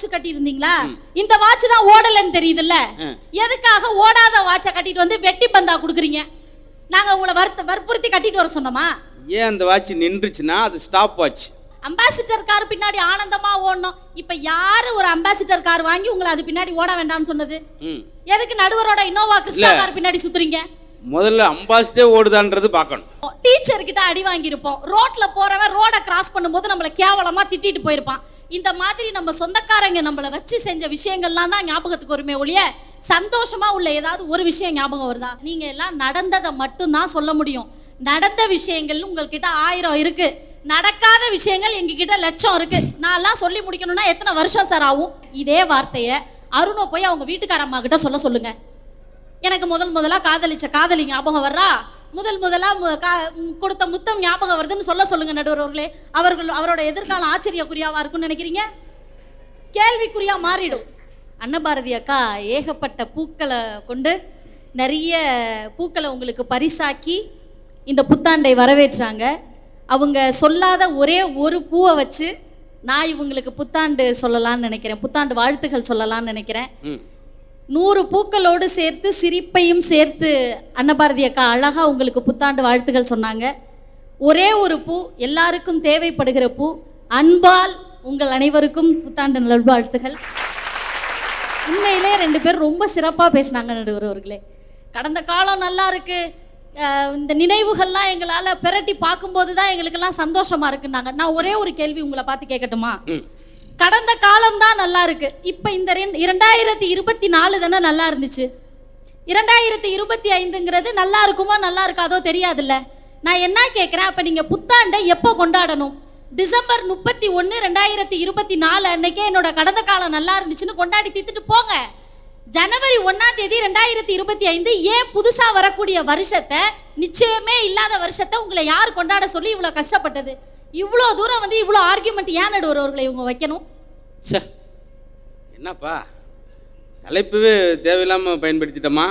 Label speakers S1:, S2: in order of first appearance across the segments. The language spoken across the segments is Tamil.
S1: வாட்ச் கட்டி இருந்தீங்களா இந்த வாட்ச் தான் ஓடலன்னு தெரியுதுல்ல. எதுக்காக ஓடாத வாட்சை கட்டிட்டு வந்து வெட்டி பந்தா குடுக்குறீங்க? நாங்க உங்களை வற்ப வற்புறுத்தி கட்டிட்டு வர சொன்னோமா?
S2: ஏன் அந்த வாட்ச் நின்றுச்சுன்னா அது ஸ்டாப் வாட்ச்
S1: அம்பாசிடர் கார் பின்னாடி ஆனந்தமா ஓடணும். இப்ப யாரு ஒரு அம்பாசிடர் கார் வாங்கி உங்களை அது பின்னாடி ஓட வேண்டாம்னு சொன்னது? எதுக்கு நடுவரோட இன்னோவா கிறிஸ்டா. கார் பின்னாடி சுத்துறீங்க?
S2: முதல்ல அம்பாசிடே ஓடுதான்றது பார்க்கணும்.
S1: டீச்சர் கிட்ட அடி வாங்கியிருப்போம். ரோட்ல போறவன் ரோட கிராஸ் பண்ணும்போது நம்மள கேவலமா திட்டிட்டு போயிருப்பான். இந்த மாதிரி நம்ம சொந்தக்காரங்க நம்மள வச்சு செஞ்ச விஷயங்கள்லாம் தான் ஞாபகத்துக்கு வருமே ஒழிய சந்தோஷமா உள்ள ஏதாவது ஒரு விஷயம் ஞாபகம் வருதா? நீங்க எல்லாம் நடந்ததை மட்டும்தான் சொல்ல முடியும். நடந்த விஷயங்கள் உங்ககிட்ட ஆயிரம் இருக்கு. நடக்காத விஷயங்கள் எங்ககிட்ட லட்சம் இருக்கு. நான் எல்லாம் சொல்லி முடிக்கணும்னா எத்தனை வருஷம் சார் ஆகும்? இதே வார்த்தையை அருணை போய் அவங்க வீட்டுக்காரம்மா கிட்ட சொல்ல சொல்லுங்க. எனக்கு முதல் முதலா காதலிச்ச காதலி ஞாபகம் வர்றா? முதல் முதலா கொடுத்த முத்தம் ஞாபகம் வருதுன்னு சொல்ல சொல்லுங்க நடுவர் அவர்கள். அவரோட எதிர்காலம் ஆச்சரியக்குரியாவா இருக்கும்னு நினைக்கிறீங்க? கேள்விக்குறியா மாறிடும். அன்னபாரதி அக்கா ஏகப்பட்ட பூக்களை கொண்டு நிறைய பூக்களை உங்களுக்கு பரிசாக்கி இந்த புத்தாண்டை வரவேற்றாங்க. அவங்க சொல்லாத ஒரே ஒரு பூவை வச்சு நான் இவங்களுக்கு புத்தாண்டு சொல்லலாம்னு நினைக்கிறேன். புத்தாண்டு வாழ்த்துக்கள் சொல்லலாம்னு நினைக்கிறேன். நூறு பூக்களோடு சேர்த்து சிரிப்பையும் சேர்த்து அன்னபாரதி அக்கா அழகா உங்களுக்கு புத்தாண்டு வாழ்த்துக்கள் சொன்னாங்க. ஒரே ஒரு பூ எல்லாருக்கும் தேவைப்படுகிற பூ அன்பால் உங்கள் அனைவருக்கும் புத்தாண்டு நல்வாழ்த்துகள். உண்மையிலே ரெண்டு பேரும் ரொம்ப சிறப்பாக பேசினாங்க நடுவர் அவர்களே. கடந்த காலம் நல்லா இருக்கு. இந்த நினைவுகள்லாம் எங்களால் பிரட்டி பார்க்கும்போது தான் எங்களுக்கெல்லாம் சந்தோஷமா இருக்குன்னாங்க. நான் ஒரே ஒரு கேள்வி உங்களை பார்த்து கேட்கட்டுமா கடந்த காலம் தான் நல்லா இருக்கு. இப்ப இந்த ரெண்டு இரண்டாயிரத்தி இருபத்தி நாலு தானே நல்லா இருந்துச்சு. இரண்டாயிரத்தி இருபத்தி ஐந்துங்கிறது நல்லா இருக்குமோ நல்லா இருக்காதோ தெரியாதுல்ல. நான் என்ன கேட்குறேன் அப்ப நீங்க புத்தாண்டை எப்போ கொண்டாடணும்? டிசம்பர் முப்பத்தி ஒன்று ரெண்டாயிரத்தி இருபத்தி நாலு அன்னைக்கே என்னோட கடந்த காலம் நல்லா இருந்துச்சுன்னு கொண்டாடி தீர்த்துட்டு போங்க. ஜனவரி ஒன்னாம் தேதி ரெண்டாயிரத்தி இருபத்தி ஐந்து ஏன் புதுசா வரக்கூடிய வருஷத்தை நிச்சயமே இல்லாத வருஷத்தை உங்களை யார் கொண்டாட சொல்லி இவ்வளவு கஷ்டப்பட்டது? இவ்வளோ தூரம் வந்து இவ்வளோ ஆர்கியூமெண்ட் ஏன் நடுவர் அவர்களை இவங்க வைக்கணும்?
S2: ச்சே. என்னப்பா? தலைப்பவே தேவையில்லாம பயன்படுத்திட்டோமா?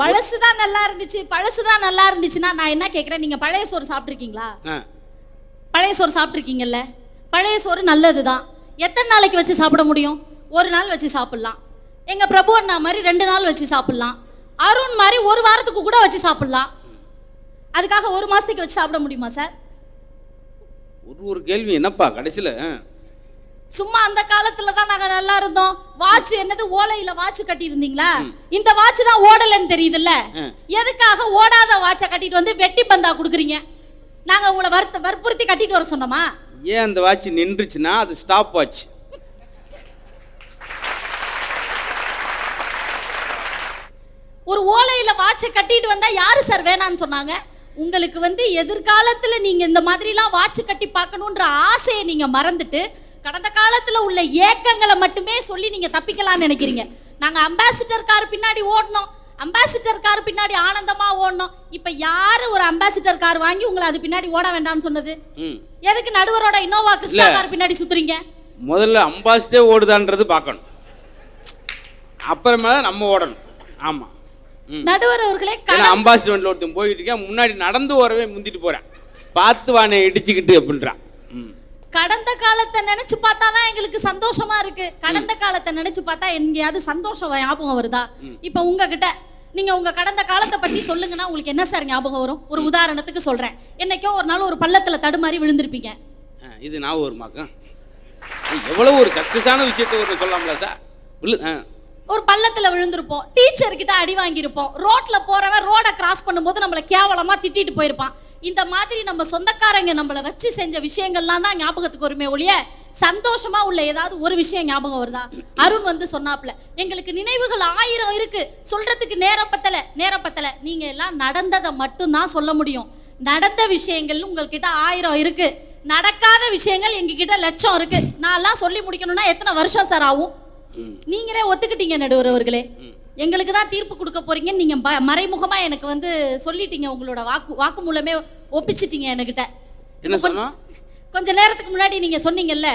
S1: பழசு தான் நல்லா இருந்துச்சு பழசு தான் நல்லா இருந்துச்சுன்னா நான் என்ன கேட்குறேன் நீங்க பழைய சோறு சாப்பிட்ருக்கீங்களா பழைய சோறு சாப்பிட்ருக்கீங்கல்ல பழைய சோறு நல்லது தான் எத்தனை நாளைக்கு வச்சு சாப்பிட முடியும்? ஒரு நாள் வச்சு சாப்பிட்லாம். எங்க பிரபு அண்ணா மாதிரி ரெண்டு நாள் வச்சு சாப்பிட்லாம். அருண் மாதிரி ஒரு வாரத்துக்கு கூட வச்சு சாப்பிட்லாம். அதுக்காக ஒரு மாசத்துக்கு வச்சு சாப்பிட முடியுமா சார்?
S2: ஒரு ஒரு கேள்வி என்னப்பா கடைசியில்
S1: சும்மா அந்த காலத்துல தான் நாங்க நல்லா இருந்தோம். வாட்ச் என்னது ஓலையில வாட்ச் கட்டி இருந்தீங்களா இந்த வாட்ச் தான் ஓடலன்னு தெரியுதுல்ல. எதுக்காக ஓடாத வாட்சை கட்டிட்டு வந்து வெட்டி பந்தா குடுக்குறீங்க? நாங்க உங்களை வற்ப வற்புறுத்தி கட்டிட்டு வர சொன்னோமா?
S2: ஏன் அந்த வாட்ச் நின்றுச்சுன்னா அது ஸ்டாப் வாட்ச்
S1: ஒரு ஓலையில வாட்சை கட்டிட்டு வந்தா யாரு சார் வேணான்னு சொன்னாங்க? உங்களுக்கு வந்து எதிர்காலத்துல நீங்க இந்த மாதிரிலாம் வாட்ச் கட்டி பார்க்கணுன்ற ஆசையை நீங்க மறந்துட்டு கடந்த காலத்துல உள்ள ஏக்கங்களை மட்டுமே சொல்லி நீங்க தப்பிக்கலாம்னு நினைக்கிறீங்க. நாங்க அம்பாசிடர் கார் பின்னாடி ஓடணும். அம்பாசிடர் கார் பின்னாடி ஆனந்தமா ஓடணும். இப்ப யாரு ஒரு அம்பாசிடர் கார் வாங்கி உங்களை அது பின்னாடி ஓட வேண்டாம்னு சொன்னது? எதுக்கு நடுவரோட இன்னோவா கிறிஸ்டா. கார் பின்னாடி சுத்துறீங்க?
S2: முதல்ல அம்பாசிடே ஓடுதான்றது பார்க்கணும். அப்புறமா நம்ம ஓடணும். ஆமாம்
S1: நடுவர் அவர்களே
S2: ஏன்னா அம்பாசிடர் வண்டியில் ஒருத்தன் போயிட்டு இருக்கேன் முன்னாடி நடந்து வரவே முந்திட்டு போகிறேன் பார்த்து வானே இடிச்சுக்கிட்டு அப்படின்றான்.
S1: கடந்த காலத்தை நினைச்சு பார்த்தா தான் எங்களுக்கு சந்தோஷமா இருக்கு. கடந்த காலத்தை நினைச்சு பார்த்தா எங்கேயாவது சந்தோஷம் ஞாபகம் வருதா? இப்ப உங்ககிட்ட நீங்க உங்க கடந்த காலத்தை பத்தி சொல்லுங்கன்னா உங்களுக்கு என்ன சார் ஞாபகம் வரும்? ஒரு உதாரணத்துக்கு சொல்றேன். என்னைக்கோ ஒரு நாள் ஒரு பள்ளத்துல தடுமாறி விழுந்திருப்பீங்க.
S2: இது நான் ஒரு மாக்கம் எவ்வளோ ஒரு சக்ஸஸான விஷயத்த ஒரு சொல்லாமல சார்
S1: ஒரு பள்ளத்துல விழுந்திருப்போம். டீச்சர் கிட்ட அடி வாங்கியிருப்போம். ரோட்ல போறவன் ரோட கிராஸ் பண்ணும்போது நம்மள கேவலமா திட்டிட்டு போயிருப்பான். இந்த மாதிரி நம்ம சொந்தக்காரங்க நம்மள வச்சு செஞ்ச விஷயங்கள்லாம் தான் ஞாபகத்துக்கு வருமே ஒழிய சந்தோஷமா உள்ள ஏதாவது ஒரு விஷயம் ஞாபகம் வருதா? அருண் வந்து சொன்னாப்ல எங்களுக்கு நினைவுகள் ஆயிரம் இருக்கு. சொல்றதுக்கு நேரம் பத்தல நேரம் பத்தல. நீங்க எல்லாம் நடந்ததை மட்டும்தான் சொல்ல முடியும். நடந்த விஷயங்கள் உங்ககிட்ட ஆயிரம் இருக்கு. நடக்காத விஷயங்கள் எங்ககிட்ட லட்சம் இருக்கு. நான் எல்லாம் சொல்லி முடிக்கணும்னா எத்தனை வருஷம் சார் ஆகும்? நீங்களே ஒத்துக்கிட்டீங்க நடுவர் அவர்களே. எங்களுக்கு தான் தீர்ப்பு கொடுக்க போறீங்கன்னு நீங்க மறைமுகமா எனக்கு வந்து சொல்லிட்டீங்க உங்களோட வாக்கு வாக்குமூலமே ஒப்பிச்சிட்டீங்க என்கிட்ட. கொஞ்ச நேரத்துக்கு முன்னாடி நீங்க சொன்னீங்கல்ல.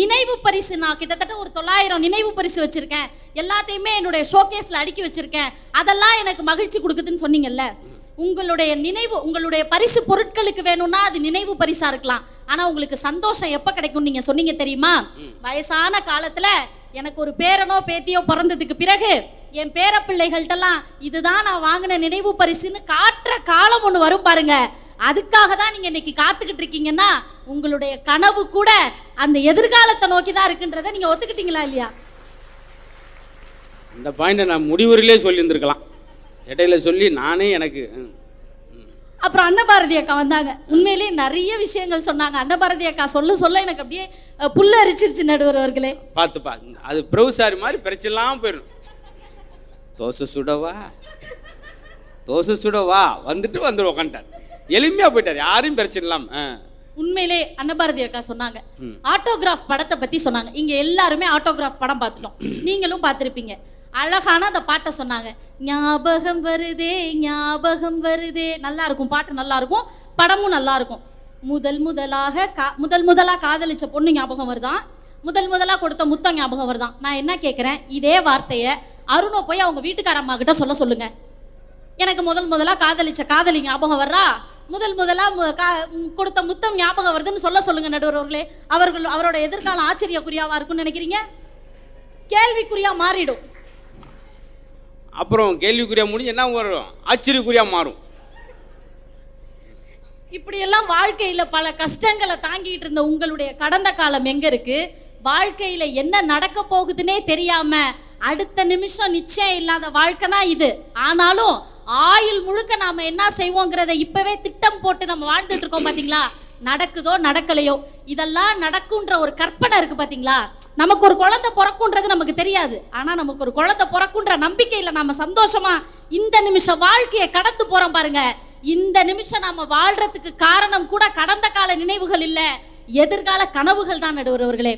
S1: நினைவு பரிசு நான் கிட்டத்தட்ட ஒரு தொள்ளாயிரம் நினைவு பரிசு வச்சிருக்கேன். எல்லாத்தையுமே என்னுடைய ஷோகேஸ்ல அடுக்கி வச்சிருக்கேன். அதெல்லாம் எனக்கு மகிழ்ச்சி கொடுக்குதுன்னு சொன்னீங்கல்ல. உங்களுடைய நினைவு உங்களுடைய பரிசு பொருட்களுக்கு வேணும்னா அது நினைவு பரிசா இருக்கலாம். ஆனா உங்களுக்கு சந்தோஷம் எப்ப கிடைக்கும் நீங்க சொன்னீங்க தெரியுமா? வயசான காலத்துல எனக்கு ஒரு பேரனோ பேத்தியோ பிறந்ததுக்கு பிறகு என் பேர பிள்ளைகள்ட்டெல்லாம் இதுதான் நான் வாங்கின நினைவு பரிசுன்னு காட்டுற காலம் ஒன்று வரும் பாருங்க. அதுக்காக தான் நீங்க இன்னைக்கு காத்துக்கிட்டு இருக்கீங்கன்னா உங்களுடைய கனவு கூட அந்த எதிர்காலத்தை நோக்கி தான் இருக்குன்றதை நீங்க ஒத்துக்கிட்டீங்களா இல்லையா?
S2: இந்த பாயிண்ட்டை நான் முடிவுரையிலே சொல்லியிருந்திருக்கலாம். இடையில சொல்லி நானே எனக்கு ம்,
S1: அப்புறம் அன்னபாரதி அக்கா வந்தாங்க. உண்மையிலேயே நிறைய விஷயங்கள் சொன்னாங்க. அன்னபாரதி அக்கா சொல்ல சொல்ல எனக்கு அப்படியே புல்ல அரிச்சிருச்சு நடுவர் அவர்களே.
S2: பார்த்துப்பா அது பிரவுசாரி மாதிரி பிரச்சனைலாம் போயிடும் தோசை சுடவா? தோசை சுடவா? வந்துட்டு வந்து உக்காண்டார் எளிமையாக போயிட்டார். யாரையும் பிரச்சனை இல்லாம ஆ.
S1: உண்மையிலே அன்னபாரதி அக்கா சொன்னாங்க. ஆட்டோகிராஃப் படத்தை பத்தி சொன்னாங்க. இங்க எல்லாருமே ஆட்டோகிராஃப் படம் பார்த்துட்டோம். நீங்களும் பார்த்திருப்பீங்க. அழகான அந்த பாட்டை சொன்னாங்க. ஞாபகம் வருதே ஞாபகம் வருதே. நல்லா இருக்கும் பாட்டு நல்லா இருக்கும் படமும் நல்லா இருக்கும் முதல் முதலாக கா முதல் முதலாக காதலிச்ச பொண்ணு ஞாபகம் வருதான் முதல் முதலாக கொடுத்த முத்தம் ஞாபகம் வருதான் நான் என்ன கேட்குறேன்? இதே வார்த்தையை அருணை போய் அவங்க வீட்டுக்காரம்மா கிட்ட சொல்ல சொல்லுங்க. எனக்கு முதல் முதலாக காதலிச்ச காதலி ஞாபகம் வர்றா? முதல் முதலாக கா- கொடுத்த முத்தம் ஞாபகம் வருதுன்னு சொல்ல சொல்லுங்க நடுவர் அவர்கள். அவரோட எதிர்காலம் ஆச்சரியக்குரியாவா இருக்கும்னு நினைக்கிறீங்க? கேள்விக்குறியா மாறிடும்.
S2: அப்புறம் கேள்விக்குறியா முடிஞ்சு என்ன வரும்? ஆச்சரியக்குறியா மாறும்.
S1: இப்படியெல்லாம் வாழ்க்கையில பல கஷ்டங்களை தாங்கிட்டு இருந்த உங்களுடைய கடந்த காலம் எங்க இருக்கு? வாழ்க்கையில என்ன நடக்க போகுதுன்னே தெரியாம அடுத்த நிமிஷம் நிச்சயம் இல்லாத வாழ்க்கை தான் இது. ஆனாலும் ஆயுள் முழுக்க நாம என்ன செய்வோங்கிறத இப்பவே திட்டம் போட்டு நம்ம வாழ்ந்துட்டு இருக்கோம் பாத்தீங்களா? நடக்குதோ நடக்கலையோ இதெல்லாம் நடக்குன்ற ஒரு கற்பனை இருக்கு பாத்தீங்களா? நமக்கு ஒரு குழந்தை பிறக்குன்றது நமக்கு தெரியாது. ஆனா நமக்கு ஒரு குழந்தை பிறக்குன்ற நம்பிக்கையில நம்ம சந்தோஷமா இந்த நிமிஷம் வாழ்க்கையை கடந்து போறோம் பாருங்க. இந்த நிமிஷம் நாம வாழ்றதுக்கு காரணம் கூட கடந்த கால நினைவுகள் இல்ல எதிர்கால கனவுகள் தான் நடுவர்களே